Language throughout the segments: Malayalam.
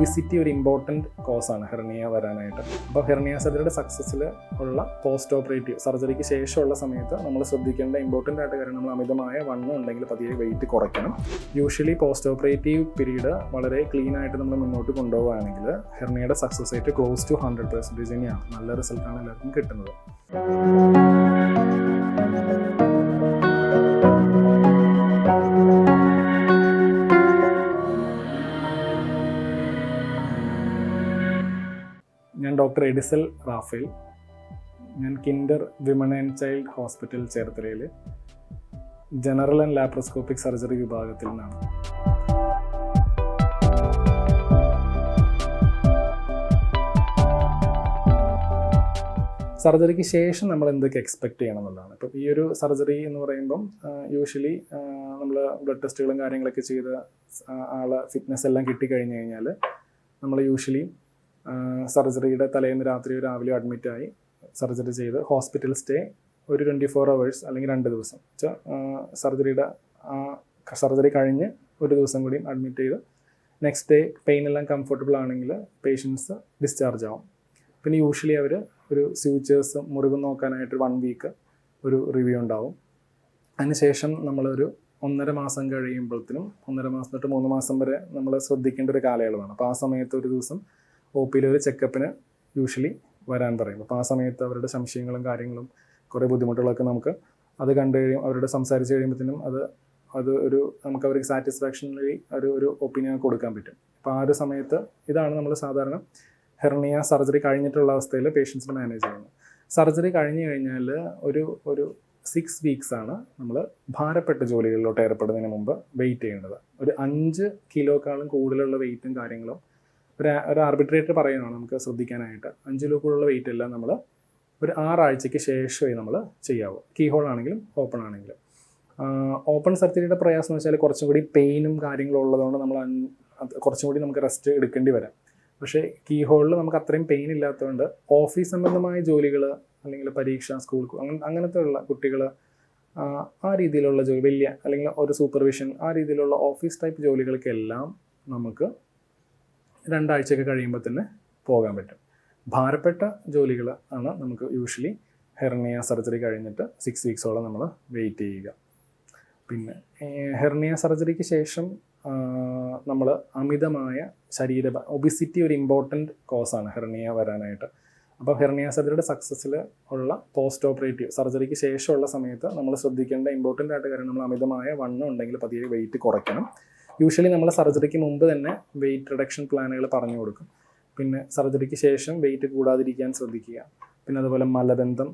ഒബിസിറ്റി ഒരു ഇമ്പോർട്ടന്റ് കോസാണ് ഹെർണിയ വരാനായിട്ട്. അപ്പോൾ ഹെർണിയ സർജറിയുടെ സക്സസ്സിൽ ഉള്ള പോസ്റ്റ് ഓപ്പറേറ്റീവ് സർജറിക്ക് ശേഷമുള്ള സമയത്ത് നമ്മൾ ശ്രദ്ധിക്കേണ്ട ഇമ്പോർട്ടന്റ് ആയിട്ട് കാര്യം നമ്മൾ അമിതമായ വണ്ണം ഉണ്ടെങ്കിൽ പതിയെ വെയിറ്റ് കുറയ്ക്കണം. യൂഷ്വലി പോസ്റ്റ് ഓപ്പറേറ്റീവ് പീരീഡ് വളരെ ക്ലീൻ ആയിട്ട് നമ്മൾ മുന്നോട്ട് കൊണ്ടുപോവുകയാണെങ്കിൽ ഹെർണിയയുടെ success rate close to hundred percentage തന്നെയാണ്. നല്ല റിസൾട്ടാണ് എല്ലാവർക്കും കിട്ടുന്നത്. ഡോക്ടർ എഡിസൽ റാഫേൽ ഞാൻ kinder women and child hospital ചേർത്തലയിൽ ജനറൽ ആൻഡ് ലാപ്രോസ്കോപ്പിക് സർജറി വിഭാഗത്തിൽ നിന്നാണ്. സർജറിക്ക് ശേഷം നമ്മൾ എന്തൊക്കെ എക്സ്പെക്ട് ചെയ്യണം എന്നുള്ളതാണ് ഇപ്പം ഈ ഒരു സർജറി എന്ന് പറയുമ്പം യൂഷ്വലി നമ്മൾ ബ്ലഡ് ടെസ്റ്റുകളും കാര്യങ്ങളൊക്കെ ചെയ്ത് ആളെ ഫിറ്റ്നസ് എല്ലാം കിട്ടിക്കഴിഞ്ഞ് കഴിഞ്ഞാൽ നമ്മൾ യൂഷ്വലി സർജറിയുടെ തലേന്ന് രാത്രി രാവിലെ അഡ്മിറ്റായി സർജറി ചെയ്ത് ഹോസ്പിറ്റൽ സ്റ്റേ ഒരു ട്വന്റി ഫോർ അവേഴ്സ് അല്ലെങ്കിൽ രണ്ട് ദിവസം. സർജറിയുടെ സർജറി കഴിഞ്ഞ് ഒരു ദിവസം കൂടി അഡ്മിറ്റ് ചെയ്ത് നെക്സ്റ്റ് ഡേ പെയിൻ എല്ലാം കംഫർട്ടബിൾ ആണെങ്കിൽ പേഷ്യൻസ് ഡിസ്ചാർജ് ആവും. പിന്നെ യൂഷ്വലി അവർ ഒരു സ്യൂച്ചേഴ്സ് മുറിവ് നോക്കാനായിട്ട് വൺ വീക്ക് ഒരു റിവ്യൂ ഉണ്ടാവും. അതിനുശേഷം നമ്മളൊരു ഒന്നര മാസം കഴിയുമ്പോഴത്തേനും ഒന്നര മാസം തൊട്ട് മൂന്ന് മാസം വരെ നമ്മൾ ശ്രദ്ധിക്കേണ്ട ഒരു കാലയളവാണ്. അപ്പോൾ ആ സമയത്ത് ഒരു ദിവസം ഒ പിയിൽ ഒരു ചെക്കപ്പിന് യൂഷ്വലി വരാൻ പറയും. അപ്പോൾ ആ സമയത്ത് അവരുടെ സംശയങ്ങളും കാര്യങ്ങളും കുറേ ബുദ്ധിമുട്ടുകളൊക്കെ നമുക്ക് അത് കണ്ടു കഴിയും. അവരോട് സംസാരിച്ച് കഴിയുമ്പോഴത്തേനും അത് അത് ഒരു നമുക്ക് അവർക്ക് സാറ്റിസ്ഫാക്ഷനലി ഒരു ഒരു ഒപ്പീനിയൻ കൊടുക്കാൻ പറ്റും. അപ്പോൾ ആ ഒരു സമയത്ത് ഇതാണ് നമ്മൾ സാധാരണ ഹെർണിയ സർജറി കഴിഞ്ഞിട്ടുള്ള അവസ്ഥയിൽ പേഷ്യൻസിനെ മാനേജ് ചെയ്യുന്നത്. സർജറി കഴിഞ്ഞു കഴിഞ്ഞാൽ ഒരു ഒരു സിക്സ് വീക്സ് ആണ് നമ്മൾ ഭാരപ്പെട്ട ജോലികളിലോട്ട് ഏർപ്പെടുന്നതിന് മുമ്പ് വെയിറ്റ് ചെയ്യേണ്ടത്. ഒരു അഞ്ച് കിലോക്കാളും കൂടുതലുള്ള വെയിറ്റും കാര്യങ്ങളും ഒരു ഒരു ആർബിട്രേറ്റർ പറയുന്നതാണ് നമുക്ക് ശ്രദ്ധിക്കാനായിട്ട്. അഞ്ച് ലൂക്കുള്ള വെയിറ്റ് എല്ലാം നമ്മൾ ഒരു ആറാഴ്ചയ്ക്ക് ശേഷമേ നമ്മൾ ചെയ്യാവൂ. കീ ഹോൾ ആണെങ്കിലും ഓപ്പൺ ആണെങ്കിലും. ഓപ്പൺ സർജറിയുടെ പ്രയാസം എന്ന് വെച്ചാൽ കുറച്ചും കൂടി പെയിനും കാര്യങ്ങളും ഉള്ളതുകൊണ്ട് നമ്മൾ കുറച്ചും കൂടി നമുക്ക് റെസ്റ്റ് എടുക്കേണ്ടി വരാം. പക്ഷേ കീ ഹോളിൽ നമുക്ക് അത്രയും പെയിൻ ഇല്ലാത്തതുകൊണ്ട് ഓഫീസ് സംബന്ധമായ ജോലികൾ അല്ലെങ്കിൽ പരീക്ഷ സ്കൂൾ അങ്ങനെ അങ്ങനത്തെ ഉള്ള കുട്ടികൾ ആ രീതിയിലുള്ള ജോലി വലിയ അല്ലെങ്കിൽ ഒരു സൂപ്പർവിഷൻ ആ രീതിയിലുള്ള ഓഫീസ് ടൈപ്പ് ജോലികൾക്കെല്ലാം നമുക്ക് രണ്ടാഴ്ചയൊക്കെ കഴിയുമ്പോൾ തന്നെ പോകാൻ പറ്റും. ഭാരപ്പെട്ട ജോലികൾ ആണ് നമുക്ക് യൂഷ്വലി ഹെർണിയ സർജറി കഴിഞ്ഞിട്ട് സിക്സ് വീക്സോളം നമ്മൾ വെയിറ്റ് ചെയ്യുക. പിന്നെ ഹെർണിയ സർജറിക്ക് ശേഷം നമ്മൾ അമിതമായ ശരീര ഒബിസിറ്റി ഒരു ഇമ്പോർട്ടന്റ് കോസാണ് ഹെർണിയ വരാനായിട്ട്. അപ്പോൾ ഹെർണിയ സർജറിയുടെ സക്സസ്സിൽ ഉള്ള പോസ്റ്റ് ഓപ്പറേറ്റീവ് സർജറിക്ക് ശേഷമുള്ള സമയത്ത് നമ്മൾ ശ്രദ്ധിക്കേണ്ട ഇമ്പോർട്ടന്റ് ആയിട്ട് കാര്യം നമ്മൾ അമിതമായ വണ്ണം ഉണ്ടെങ്കിൽ പതിയെ വെയിറ്റ് കുറയ്ക്കണം. യൂഷ്വലി നമ്മൾ സർജറിക്ക് മുമ്പ് തന്നെ വെയിറ്റ് റിഡക്ഷൻ പ്ലാനുകൾ പറഞ്ഞു കൊടുക്കും. പിന്നെ സർജറിക്ക് ശേഷം വെയിറ്റ് കൂടാതിരിക്കാൻ ശ്രദ്ധിക്കുക. പിന്നെ അതുപോലെ മലബന്ധം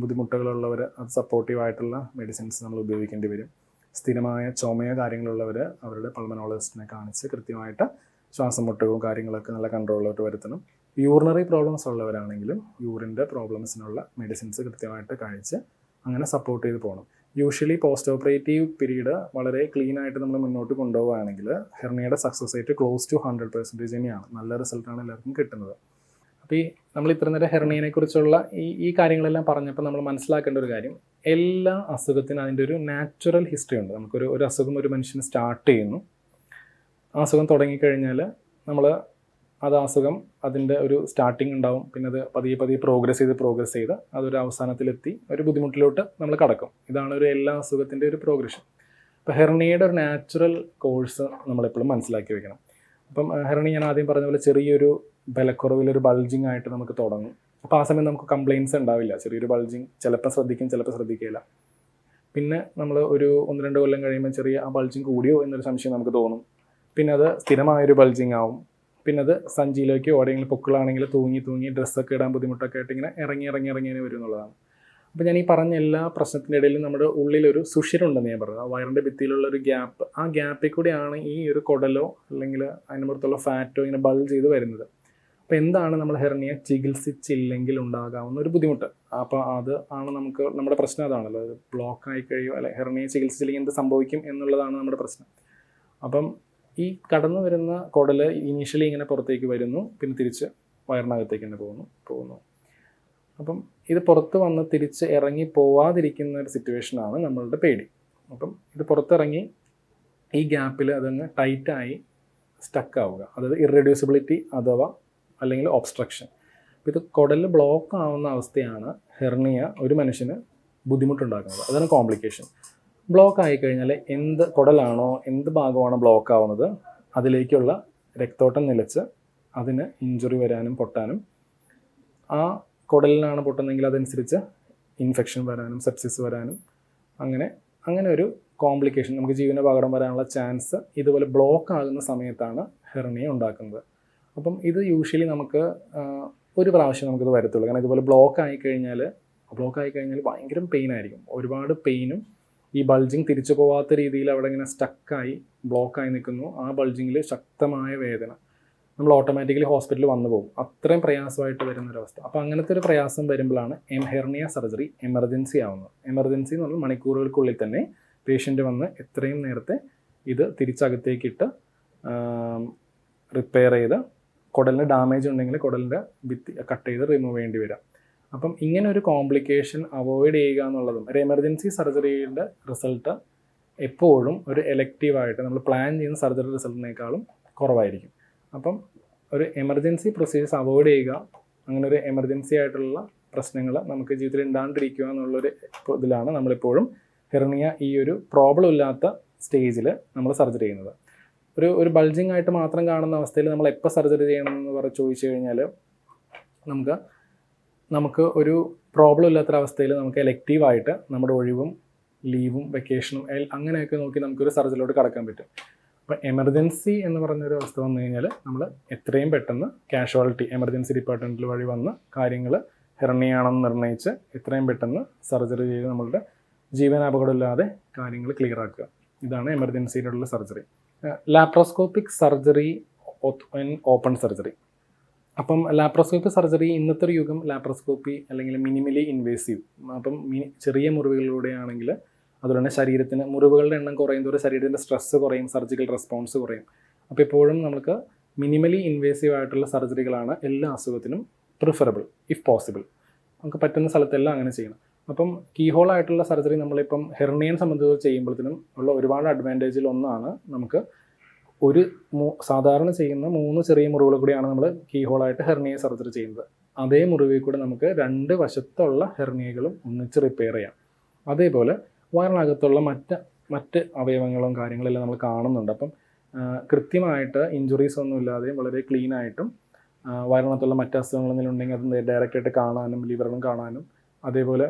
ബുദ്ധിമുട്ടുകളുള്ളവർ അത് സപ്പോർട്ടീവായിട്ടുള്ള മെഡിസിൻസ് നമ്മൾ ഉപയോഗിക്കേണ്ടി വരും. സ്ഥിരമായ ചുമയോ കാര്യങ്ങളുള്ളവർ അവരുടെ പൾമനോളജിസ്റ്റിനെ കാണിച്ച് കൃത്യമായിട്ട് ശ്വാസം മുട്ടവും കാര്യങ്ങളൊക്കെ നല്ല കൺട്രോളിലോട്ട് വരുത്തണം. യൂറിനറി പ്രോബ്ലംസ് ഉള്ളവരാണെങ്കിലും യൂറിന്റെ പ്രോബ്ലംസിനുള്ള മെഡിസിൻസ് കൃത്യമായിട്ട് കഴിച്ച് അങ്ങനെ സപ്പോർട്ട് ചെയ്ത് പോകണം യൂഷ്വലി പോസ്റ്റ് ഓപ്പറേറ്റീവ് പീരീഡ് വളരെ ക്ലീൻ ആയിട്ട് നമ്മൾ മുന്നോട്ട് കൊണ്ടുപോവുകയാണെങ്കിൽ ഹെർണിയുടെ success rate close to hundred percentage തന്നെയാണ്. നല്ല റിസൾട്ടാണ് എല്ലാവർക്കും കിട്ടുന്നത്. അപ്പോൾ ഈ നമ്മൾ ഇത്ര നേരം ഹെർണിയനെ കുറിച്ചുള്ള ഈ ഈ കാര്യങ്ങളെല്ലാം പറഞ്ഞപ്പോൾ നമ്മൾ മനസ്സിലാക്കേണ്ട ഒരു കാര്യം എല്ലാ അസുഖത്തിനും അതിന്റെ ഒരു നാച്ചുറൽ ഹിസ്റ്ററി ഉണ്ട്. നമുക്കൊരു ഒരു അസുഖം ഒരു മനുഷ്യന് സ്റ്റാർട്ട് ചെയ്യുന്നു. ആ അസുഖം തുടങ്ങിക്കഴിഞ്ഞാൽ നമ്മൾ അത് അസുഖം അതിന്റെ ഒരു സ്റ്റാർട്ടിങ് ഉണ്ടാവും. പിന്നെ അത് പതിയെ പതിയെ പ്രോഗ്രസ് ചെയ്ത് പ്രോഗ്രസ് ചെയ്ത് അതൊരു അവസാനത്തിലെത്തി ഒരു ബുദ്ധിമുട്ടിലോട്ട് നമ്മൾ കടക്കും. ഇതാണ് ഒരു എല്ലാ അസുഖത്തിന്റെ ഒരു പ്രോഗ്രഷൻ അപ്പോൾ ഹെർണിയയുടെ ഒരു നാച്ചുറൽ കോഴ്സ് നമ്മളെപ്പോഴും മനസ്സിലാക്കി വെക്കണം. അപ്പം ഹെർണി ഞാൻ ആദ്യം പറഞ്ഞ പോലെ ചെറിയൊരു ബലക്കുറവിലൊരു ബൾജിങ് ആയിട്ട് നമുക്ക് തുടങ്ങും. അപ്പോൾ ആ സമയം നമുക്ക് കംപ്ലയിൻസ് ഉണ്ടാവില്ല. ചെറിയൊരു ബൾജിങ് ചിലപ്പോൾ ശ്രദ്ധിക്കും ചിലപ്പോൾ ശ്രദ്ധിക്കില്ല പിന്നെ നമ്മൾ ഒരു ഒന്ന് രണ്ട് കൊല്ലം കഴിയുമ്പോൾ ചെറിയ ആ ബൾജിങ് കൂടിയോ എന്നൊരു സംശയം നമുക്ക് തോന്നും. പിന്നെ അത് സ്ഥിരമായൊരു ബൾജിങ് ആവും. പിന്നെ അത് സഞ്ചിയിലേക്ക് എവിടെയെങ്കിലും പൊക്കിളാണെങ്കിൽ തൂങ്ങി തൂങ്ങി ഡ്രസ്സൊക്കെ ഇടാൻ ബുദ്ധിമുട്ടൊക്കെ ആയിട്ട് ഇങ്ങനെ ഇറങ്ങി ഇറങ്ങി ഇറങ്ങി ഇങ്ങനെ വരും എന്നുള്ളതാണ്. അപ്പോൾ ഞാൻ ഈ പറഞ്ഞ എല്ലാ പ്രശ്നത്തിന്റെ ഇടയിലും നമ്മുടെ ഉള്ളിലൊരു സുഷിരുണ്ടെന്ന് ഞാൻ പറഞ്ഞു. ആ വയറിന്റെ ഭിത്തിയിലുള്ള ഒരു ഗ്യാപ്പ്. ആ ഗ്യാപ്പിൽ കൂടിയാണ് ഈ ഒരു കുടലോ അല്ലെങ്കിൽ അതിന് പുറത്തുള്ള ഫാറ്റോ ഇങ്ങനെ ബൾജ് ചെയ്ത് വരുന്നത്. അപ്പോൾ എന്താണ് നമ്മൾ ഹെർണിയ ചികിത്സിച്ചില്ലെങ്കിൽ ഉണ്ടാകാവുന്ന ഒരു ബുദ്ധിമുട്ട്? അപ്പോൾ അത് ആണ് നമുക്ക് നമ്മുടെ പ്രശ്നം അതാണല്ലോ. അത് ബ്ലോക്ക് ആയി കഴിയോ അല്ലെ ഹെർണിയ ചികിത്സിച്ചില്ലെങ്കിൽ എന്ത് സംഭവിക്കും എന്നുള്ളതാണ് നമ്മുടെ പ്രശ്നം. അപ്പം ഈ കടന്നു വരുന്ന കുടൽ ഇനീഷ്യലി ഇങ്ങനെ പുറത്തേക്ക് വരുന്നു പിന്നെ തിരിച്ച് വയറിനകത്തേക്ക് തന്നെ പോകുന്നു പോകുന്നു. അപ്പം ഇത് പുറത്ത് വന്ന് തിരിച്ച് ഇറങ്ങി പോവാതിരിക്കുന്ന ഒരു സിറ്റുവേഷനാണ് നമ്മളുടെ പേടി. അപ്പം ഇത് പുറത്തിറങ്ങി ഈ ഗ്യാപ്പിൽ അതങ്ങ് ടൈറ്റായി സ്റ്റക്ക് ആവുക. അതായത് ഇറഡ്യൂസിബിലിറ്റി അഥവാ അല്ലെങ്കിൽ ഒബ്സ്ട്രക്ഷൻ ഇത് കുടലിൽ ബ്ലോക്ക് ആവുന്ന അവസ്ഥയാണ് ഹെർണിയ ഒരു മനുഷ്യന് ബുദ്ധിമുട്ടുണ്ടാക്കുന്നത്. അതാണ് കോംപ്ലിക്കേഷൻ ബ്ലോക്ക് ആയിക്കഴിഞ്ഞാൽ എന്ത് കുടലാണോ എന്ത് ഭാഗമാണോ ബ്ലോക്ക് ആവുന്നത് അതിലേക്കുള്ള രക്തോട്ടം നിലച്ച് അതിന് ഇഞ്ചുറി വരാനും പൊട്ടാനും. ആ കുടലിനാണ് പൊട്ടുന്നതെങ്കിൽ അതനുസരിച്ച് ഇൻഫെക്ഷൻ വരാനും സെപ്സിസ് വരാനും അങ്ങനെ അങ്ങനെ ഒരു കോംപ്ലിക്കേഷൻ നമുക്ക് ജീവനപകടം വരാനുള്ള ചാൻസ് ഇതുപോലെ ബ്ലോക്ക് ആകുന്ന സമയത്താണ് ഹെർണിയ ഉണ്ടാക്കുന്നത്. അപ്പം ഇത് യൂഷ്വലി നമുക്ക് ഒരു പ്രാവശ്യം നമുക്കിത് വരത്തുള്ളൂ. കാരണം ഇതുപോലെ ബ്ലോക്ക് ആയി കഴിഞ്ഞാൽ ബ്ലോക്ക് ആയി കഴിഞ്ഞാൽ ഭയങ്കര പെയിൻ ആയിരിക്കും. ഒരുപാട് പെയിനും ഈ ബൾജിങ് തിരിച്ചു പോവാത്ത രീതിയിൽ അവിടെ ഇങ്ങനെ സ്റ്റക്കായി ബ്ലോക്കായി നിൽക്കുന്നു. ആ ബൾജിങ്ങിൽ ശക്തമായ വേദന. നമ്മൾ ഓട്ടോമാറ്റിക്കലി ഹോസ്പിറ്റലിൽ വന്നു പോകും. അത്രയും പ്രയാസമായിട്ട് വരുന്ന ഒരവസ്ഥ അപ്പോൾ അങ്ങനത്തെ ഒരു പ്രയാസം വരുമ്പോഴാണ് എം ഹെർണിയ സർജറി എമർജൻസി ആവുന്നത്. എമർജൻസി എന്ന് പറഞ്ഞാൽ മണിക്കൂറുകൾക്കുള്ളിൽ തന്നെ പേഷ്യന്റ് വന്ന് എത്രയും നേരത്തെ ഇത് തിരിച്ചകത്തേക്കിട്ട് റിപ്പയർ ചെയ്ത് കുടലിന് ഡാമേജ് ഉണ്ടെങ്കിൽ കുടലിന്റെ ഭിത്തി കട്ട് ചെയ്ത് റിമൂവ് ചെയ്യേണ്ടി വരാം അപ്പം ഇങ്ങനെ ഒരു കോംപ്ലിക്കേഷൻ അവോയ്ഡ് ചെയ്യുക എന്നുള്ളതും ഒരു എമർജൻസി സർജറിയുടെ റിസൾട്ട് എപ്പോഴും ഒരു എലക്റ്റീവായിട്ട് നമ്മൾ പ്ലാൻ ചെയ്യുന്ന സർജറി റിസൾട്ടിനേക്കാളും കുറവായിരിക്കും. അപ്പം ഒരു എമർജൻസി പ്രൊസീജിയേഴ്സ് അവോയ്ഡ് ചെയ്യുക അങ്ങനെ ഒരു എമർജൻസി ആയിട്ടുള്ള പ്രശ്നങ്ങൾ നമുക്ക് ജീവിതത്തിൽ ഉണ്ടാണ്ടിരിക്കുക എന്നുള്ളൊരു ഇതിലാണ് നമ്മളിപ്പോഴും ഹെർണിയ ഈ ഒരു പ്രോബ്ലം ഇല്ലാത്ത സ്റ്റേജിൽ നമ്മൾ സർജറി ചെയ്യുന്നത്. ഒരു ഒരു ബൾജിങ് ആയിട്ട് മാത്രം കാണുന്ന അവസ്ഥയിൽ നമ്മൾ എപ്പോൾ സർജറി ചെയ്യണം എന്ന് പറഞ്ഞ് ചോദിച്ചു കഴിഞ്ഞാൽ നമുക്ക് നമുക്ക് ഒരു പ്രോബ്ലം ഇല്ലാത്തൊരവസ്ഥയിൽ നമുക്ക് എലക്റ്റീവായിട്ട് നമ്മുടെ ഒഴിവും ലീവും വെക്കേഷനും അങ്ങനെയൊക്കെ നോക്കി നമുക്കൊരു സർജറിലോട്ട് കടക്കാൻ പറ്റും. അപ്പോൾ എമർജൻസി എന്ന് പറഞ്ഞൊരു അവസ്ഥ വന്നു കഴിഞ്ഞാൽ നമ്മൾ എത്രയും പെട്ടെന്ന് കാഷ്വാലിറ്റി എമർജൻസി ഡിപ്പാർട്ട്മെന്റിൽ വഴി വന്ന് കാര്യങ്ങൾ ഹെർണിയാണെന്ന് നിർണയിച്ച് എത്രയും പെട്ടെന്ന് സർജറി ചെയ്ത് നമ്മളുടെ ജീവനാപകടമില്ലാതെ കാര്യങ്ങൾ ക്ലിയർ ആക്കുക. ഇതാണ് എമർജൻസിയിലുള്ള surgery. Laparoscopic surgery open surgery അപ്പം ലാപ്രോസ്കോപ്പി സർജറി ഇന്നത്തെ ഒരു യുഗം ലാപ്രോസ്കോപ്പി അല്ലെങ്കിൽ മിനിമലി ഇൻവേസീവ് അപ്പം മിനി ചെറിയ മുറിവുകളിലൂടെയാണെങ്കിൽ അതുപോലെ തന്നെ ശരീരത്തിന് മുറിവുകളുടെ എണ്ണം കുറയും തോറും ശരീരത്തിന്റെ സ്ട്രെസ്സ് കുറയും സർജിക്കൽ റെസ്പോൺസ് കുറയും. അപ്പോൾ ഇപ്പോഴും നമുക്ക് മിനിമലി ഇൻവേസീവ് ആയിട്ടുള്ള സർജറികളാണ് എല്ലാ അസുഖത്തിനും പ്രിഫറബിൾ ഇഫ് പോസിബിൾ നമുക്ക് പറ്റുന്ന സ്ഥലത്തെല്ലാം അങ്ങനെ ചെയ്യണം. അപ്പം കീഹോൾ ആയിട്ടുള്ള സർജറി നമ്മളിപ്പം ഹെർണിയൻ സംബന്ധിച്ച് ചെയ്യുമ്പോഴത്തേനും ഉള്ള ഒരുപാട് അഡ്വാന്റേജിൽ ഒന്നാണ് നമുക്ക് ഒരു സാധാരണ ചെയ്യുന്ന മൂന്ന് ചെറിയ മുറിവുകൾ കൂടിയാണ് നമ്മൾ കീ കീഹോളായിട്ട് ഹെർണിയ സർജറി ചെയ്യുന്നത്. അതേ മുറിവിൽ കൂടെ നമുക്ക് രണ്ട് വശത്തുള്ള ഹെർണിയകളും ഒന്നിച്ച് റിപ്പയർ ചെയ്യാം. അതേപോലെ വയറിനകത്തുള്ള മറ്റ് മറ്റ് അവയവങ്ങളും കാര്യങ്ങളെല്ലാം നമ്മൾ കാണുന്നുണ്ട്. അപ്പം കൃത്യമായിട്ട് ഇഞ്ചുറീസ് ഒന്നും ഇല്ലാതെയും വളരെ ക്ലീൻ ആയിട്ടും വയറിനകത്തുള്ള മറ്റ് അസുഖങ്ങൾ എന്തെങ്കിലും ഉണ്ടെങ്കിൽ അത് ഡയറക്റ്റായിട്ട് കാണാനും ലിവറിനും കാണാനും അതേപോലെ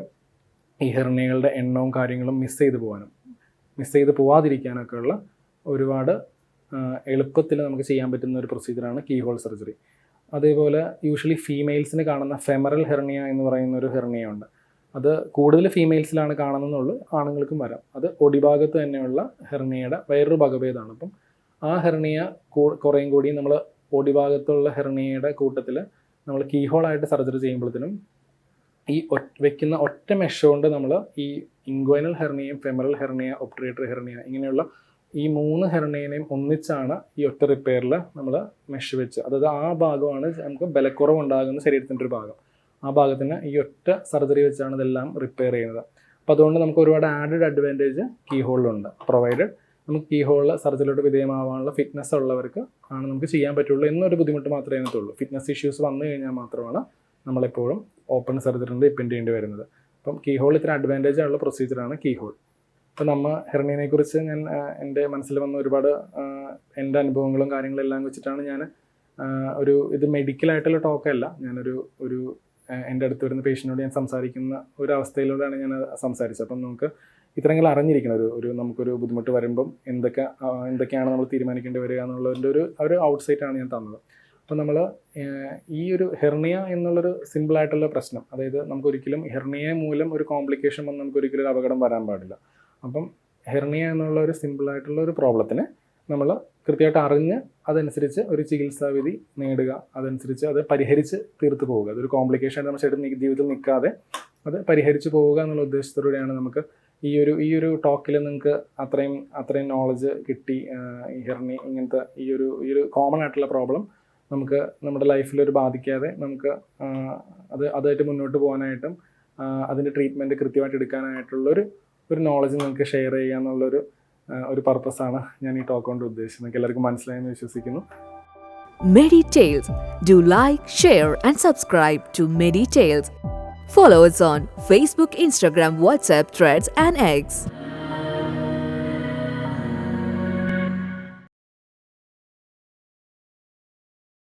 ഈ ഹെർണിയകളുടെ എണ്ണവും കാര്യങ്ങളും മിസ് ചെയ്ത് പോകാനും മിസ് ചെയ്ത് പോവാതിരിക്കാനൊക്കെയുള്ള ഒരുപാട് എളുപ്പത്തിൽ നമുക്ക് ചെയ്യാൻ പറ്റുന്ന ഒരു പ്രൊസീജിയറാണ് കീ ഹോൾ സർജറി അതേപോലെ യൂഷ്വലി ഫീമെയിൽസിന് കാണുന്ന ഫെമറൽ ഹെർണിയ എന്ന് പറയുന്ന ഒരു ഹെർണിയ ഉണ്ട്. അത് കൂടുതൽ ഫീമെയിൽസിലാണ് കാണുന്നതെന്നുള്ളൂ ആണുങ്ങൾക്കും വരാം. അത് ഒടിഭാഗത്ത് തന്നെയുള്ള ഹെർണിയയുടെ വേറൊരു വകഭേദമാണ് അപ്പം ആ ഹെർണിയ കുറേയും കൂടി നമ്മൾ ഒടിഭാഗത്തുള്ള ഹെർണിയയുടെ കൂട്ടത്തിൽ നമ്മൾ കീ കീഹോളായിട്ട് സർജറി ചെയ്യുമ്പോഴത്തേനും ഈ വെക്കുന്ന ഒറ്റ മെഷ് കൊണ്ട് നമ്മൾ ഈ ഇൻഗ്വൈനൽ ഹെർണിയയും ഫെമറൽ ഹെർണിയ ഓപ്പറേറ്റർ ഹെർണിയ ഇങ്ങനെയുള്ള ഈ മൂന്ന് ഹെർണിയനെയും ഒന്നിച്ചാണ് ഈ ഒറ്റ റിപ്പയറിൽ നമ്മൾ മെഷ് വെച്ച്. അതായത് ആ ഭാഗമാണ് നമുക്ക് ബലക്കുറവ് ഉണ്ടാകുന്ന ശരീരത്തിന്റെ ഒരു ഭാഗം. ആ ഭാഗത്തിന് ഈ ഒറ്റ സർജറി വെച്ചാണ് ഇതെല്ലാം റിപ്പയർ ചെയ്യുന്നത്. അപ്പോൾ അതുകൊണ്ട് നമുക്ക് ഒരുപാട് ആഡഡ് അഡ്വാന്റേജ് കീ ഹോളിലുണ്ട് പ്രൊവൈഡഡ് നമുക്ക് കീ ഹോളിൽ സർജറിയിലോട്ട് വിധേയമാവാനുള്ള ഫിറ്റ്നസ് ഉള്ളവർക്ക് ആണ് നമുക്ക് ചെയ്യാൻ പറ്റുള്ളൂ എന്നൊരു ബുദ്ധിമുട്ട് മാത്രമേ അതിനകത്തുള്ളൂ. ഫിറ്റ്നസ് ഇഷ്യൂസ് വന്നു കഴിഞ്ഞാൽ മാത്രമാണ് നമ്മളെപ്പോഴും ഓപ്പൺ സർജറിന്റെ ഡിപ്പെൻഡ് ചെയ്യേണ്ടി വരുന്നത്. അപ്പം കീ ഹോൾ ഇത്ര അഡ്വാന്റേജ് ഉള്ള പ്രൊസീജിയറാണ് കീ ഹോൾ അപ്പം നമ്മ ഹെർണിയനെ കുറിച്ച് ഞാൻ എന്റെ മനസ്സിൽ വന്ന ഒരുപാട് എന്റെ അനുഭവങ്ങളും കാര്യങ്ങളും എല്ലാം വെച്ചിട്ടാണ് ഞാൻ ഒരു ഇത് മെഡിക്കലായിട്ടുള്ള ടോക്കല്ല ഞാനൊരു ഒരു എന്റെ അടുത്ത് വരുന്ന പേഷ്യന്റോട് ഞാൻ സംസാരിക്കുന്ന ഒരു അവസ്ഥയിലൂടെയാണ് ഞാൻ സംസാരിച്ചത്. അപ്പം നമുക്ക് ഇത്രയെങ്കിലും അറിഞ്ഞിരിക്കണം. ഒരു ഒരു നമുക്കൊരു ബുദ്ധിമുട്ട് വരുമ്പം എന്തൊക്കെ എന്തൊക്കെയാണ് നമ്മൾ തീരുമാനിക്കേണ്ടി വരിക എന്നുള്ളതിന്റെ ഒരു ഒരു ഔട്ട്സൈറ്റാണ് ഞാൻ തന്നത്. അപ്പം നമ്മൾ ഈ ഒരു ഹെർണിയ എന്നുള്ളൊരു സിമ്പിളായിട്ടുള്ള പ്രശ്നം അതായത് നമുക്കൊരിക്കലും ഹെർണിയ മൂലം ഒരു കോംപ്ലിക്കേഷൻ വന്ന് നമുക്കൊരിക്കലും ഒരു അപകടം വരാൻ പാടില്ല. അപ്പം ഹെർണിയ എന്നുള്ള ഒരു സിമ്പിളായിട്ടുള്ള ഒരു പ്രോബ്ലത്തിന് നമ്മൾ കൃത്യമായിട്ട് അറിഞ്ഞ് അതനുസരിച്ച് ഒരു ചികിത്സാവിധി നേടുക അതനുസരിച്ച് അത് പരിഹരിച്ച് തീർത്ത് പോവുക. അതൊരു കോംപ്ലിക്കേഷൻ ആയിട്ട് നമ്മുടെ ജീവിതത്തിൽ നിൽക്കാതെ അത് പരിഹരിച്ച് പോവുക എന്നുള്ള ഉദ്ദേശത്തോടെയാണ് നമുക്ക് ഈ ഒരു ഈ ഒരു ടോക്കിൽ നിങ്ങൾക്ക് അത്രയും അത്രയും നോളജ് കിട്ടി ഈ ഹെർണി ഇങ്ങനത്തെ ഈ ഒരു ഈ ഒരു കോമൺ ആയിട്ടുള്ള പ്രോബ്ലം നമുക്ക് നമ്മുടെ ലൈഫിൽ ഒരു ബാധിക്കാതെ നമുക്ക് അത് അതായിട്ട് മുന്നോട്ട് പോകാനായിട്ടും അതിന്റെ ട്രീറ്റ്മെന്റ് കൃത്യമായിട്ട് എടുക്കാനായിട്ടുള്ളൊരു ഒരു നോളജ് നിങ്ങൾക്ക് ഷെയർ ചെയ്യുക എന്നുള്ളൊരു ഒരു പർപ്പസാണ് ഞാൻ ഈ ടോക്ക് കൊണ്ട് ഉദ്ദേശിക്കുന്നത് എല്ലാവർക്കും മനസ്സിലായെന്ന് വിശ്വസിക്കുന്നു Meditales. Do like, share, and subscribe to Meditales. Follow us on Facebook, Instagram, WhatsApp, Threads, and X.